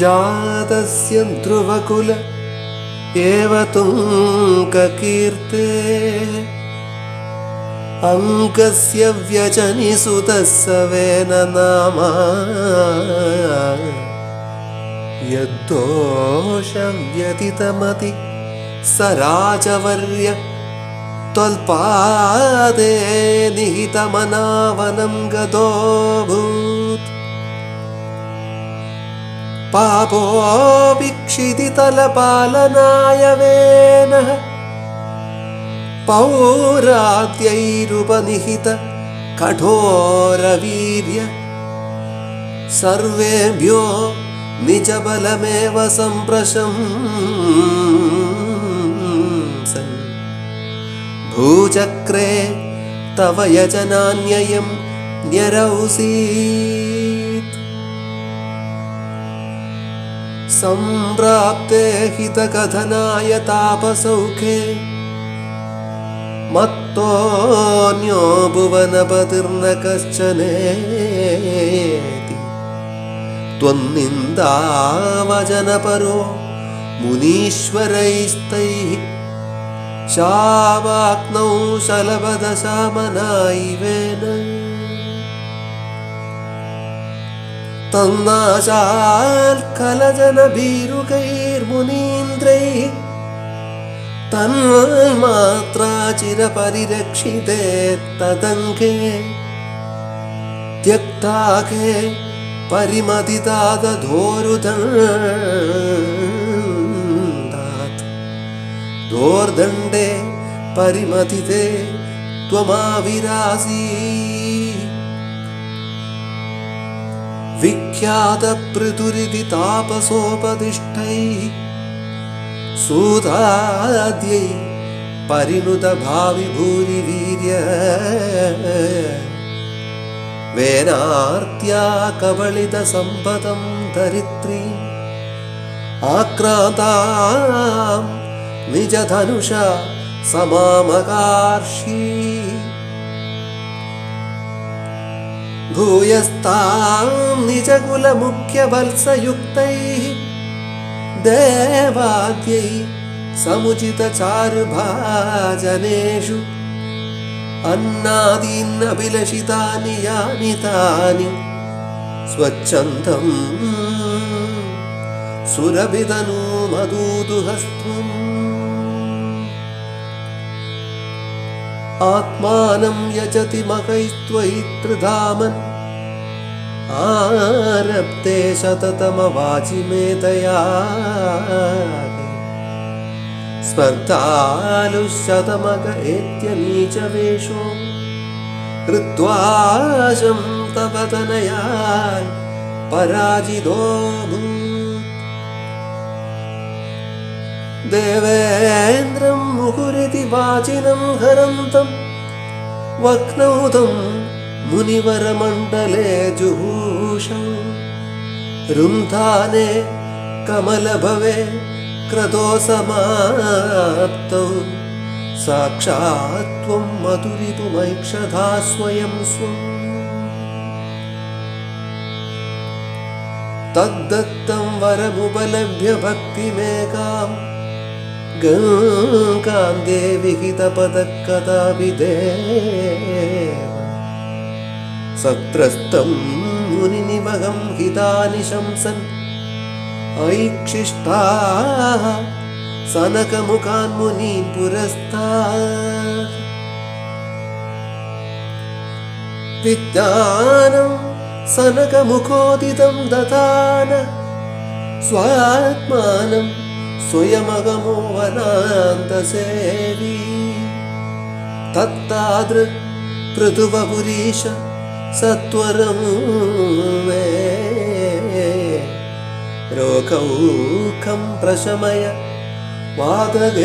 जातस्य ध्रुवकुल एव तुङ्ककीर्ते। अङ्कस्य व्यजनिसुतः सवेन नाम यद्दोषव्यतितमति स राजवर्य त्वल्पादे निहितमनावनं गतोऽभूत् पापोऽभिक्षिदितलपालनाय वेनः पौरात्यैरुपनिहित कठोरवीर्य सर्वेभ्यो निजबलमेव सम्प्रशम् भूचक्रे तव यजनान्ययं न्यरौसीत् सम्प्राप्ते हितकथनाय तापसौखे। मत्तोऽन्यो भुवनपतिर्न कश्चनेति त्वन्निन्दावचनपरो मुनीश्वरैस्तैः। शावाग्नौ शलभदशामनायिवेन तन्नाशाल्कलजनभीरुकैर्मुनीन्द्रैः तन्मात्रा चिरपरिरक्षिते तदङ्के त्यक्ताके परिमतितादधोरुदण्डात् दोर्दण्डे परिमतिते त्वमाविरासी विख्यातपृथुरिति तापसोपदिष्टैः सूताद्यै परिणुतभावि भूरिवीर्य वेनार्त्या कबलितसम्पदं धरित्रीम् आक्रान्तां निजधनुषा समामकार्षी भूयस्तां निजकुलमुख्यवल्सयुक्तैः देवाद्यै समुचितचारुभाजनेषु अन्नादीन्नभिलषितानि यानि तानि स्वच्छन्दम् सुरभिदनु आत्मानं यजति मकैस्त्वयि त्रिधामन् आरब्धे शततमवाचिमेतया स्पर्धालुशतमक एत्यनीचवेषो। हृत्वाशं तपतनयान् पराजितोऽभूत् देवेन्द्रं मुहुरिति वाचिनं हरन्तं वक्नौतं मुनिवरमण्डले जुहूषौ। रुन्धाने कमलभवे क्रतो समाप्तौ। साक्षात् त्वं मधुरिपुमैक्षधा स्वयं स्वम् तद्दत्तं वरमुपलभ्य भक्तिमेकाम् देव सत्रस्तं मुनिनिमहं हितानि शंसन्। ऐक्षिष्टाः सनकमुखान् मुनीन् पुरस्तात् विज्ञानं सनकमुखोदितं ददान स्वात्मानं स्वयमगमो पृथुवपुरीश सत्वरं मे रोगौखं प्रशमय वादगेकवासिम्